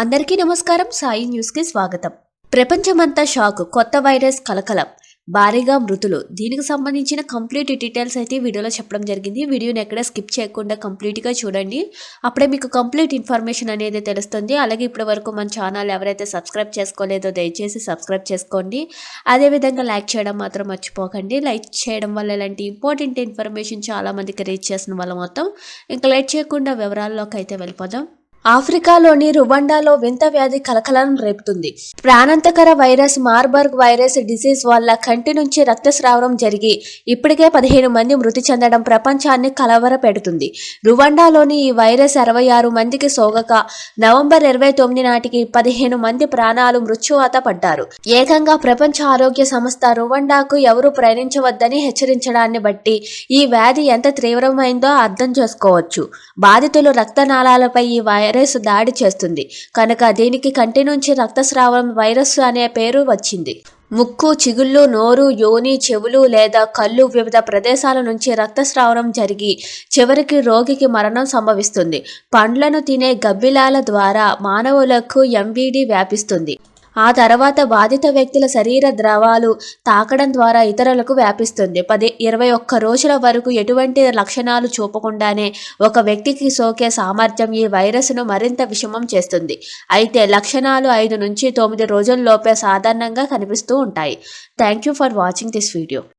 అందరికీ నమస్కారం. సాయి న్యూస్కి స్వాగతం. ప్రపంచమంతా షాక్ కొత్త వైరస్ కలకలం. భారీగా మృతులు. దీనికి సంబంధించిన కంప్లీట్ డీటెయిల్స్ అయితే వీడియోలో చెప్పడం జరిగింది. వీడియోని ఎక్కడ స్కిప్ చేయకుండా కంప్లీట్గా చూడండి. అప్పుడే మీకు కంప్లీట్ ఇన్ఫర్మేషన్ అనేది తెలుస్తుంది. అలాగే ఇప్పటి వరకు మన ఛానల్ ఎవరైతే సబ్స్క్రైబ్ చేసుకోలేదో దయచేసి సబ్స్క్రైబ్ చేసుకోండి. అదేవిధంగా లైక్ చేయడం మాత్రం మర్చిపోకండి. లైక్ చేయడం వల్ల ఇలాంటి ఇంపార్టెంట్ ఇన్ఫర్మేషన్ చాలా మందికి రీచ్ చేసిన వాళ్ళ మొత్తం ఇంకా లైట్ చేయకుండా వివరాల్లోకి అయితే వెళ్ళిపోదాం. ఆఫ్రికాలోని రువండాలో వింత వ్యాధి కలకలం రేపుతుంది. ప్రాణాంతకర వైరస్ మార్బర్గ్ వైరస్ డిసీజ్ వల్ల కంటి నుంచి రక్తస్రావం జరిగి ఇప్పటికే పదిహేను మంది మృతి చెందడం ప్రపంచాన్ని కలవర పెడుతుంది రువండాలోని ఈ వైరస్ అరవై ఆరు మందికి సోగక నవంబర్ ఇరవై తొమ్మిది నాటికి పదిహేను మంది ప్రాణాలు మృత్యువాత పడ్డారు. ఏకంగా ప్రపంచ ఆరోగ్య సంస్థ రువండాకు ఎవరు ప్రయాణించవద్దని హెచ్చరించడాన్ని బట్టి ఈ వ్యాధి ఎంత తీవ్రమైందో అర్థం చేసుకోవచ్చు. బాధితులు రక్తనాళాలపై ఈ వైరస్ దాడి చేస్తుంది. కనుక దీనికి కంటి నుంచి రక్తస్రావం వైరస్ అనే పేరు వచ్చింది. ముక్కు చిగుళ్ళు నోరు యోని చెవులు లేదా కళ్ళు వివిధ ప్రదేశాల నుంచి రక్తస్రావం జరిగి చివరికి రోగికి మరణం సంభవిస్తుంది. పండ్లను తినే గబ్బిలాల ద్వారా మానవులకు ఎంవిడి వ్యాపిస్తుంది. ఆ తర్వాత బాధిత వ్యక్తుల శరీర ద్రవాలు తాకడం ద్వారా ఇతరులకు వ్యాపిస్తుంది. పది ఇరవై ఒక్క రోజుల వరకు ఎటువంటి లక్షణాలు చూపకుండానే ఒక వ్యక్తికి సోకే సామర్థ్యం ఈ వైరస్ను మరింత విషమం చేస్తుంది. అయితే లక్షణాలు ఐదు నుంచి తొమ్మిది రోజుల్లోపే సాధారణంగా కనిపిస్తూ ఉంటాయి. Thank you for watching this video.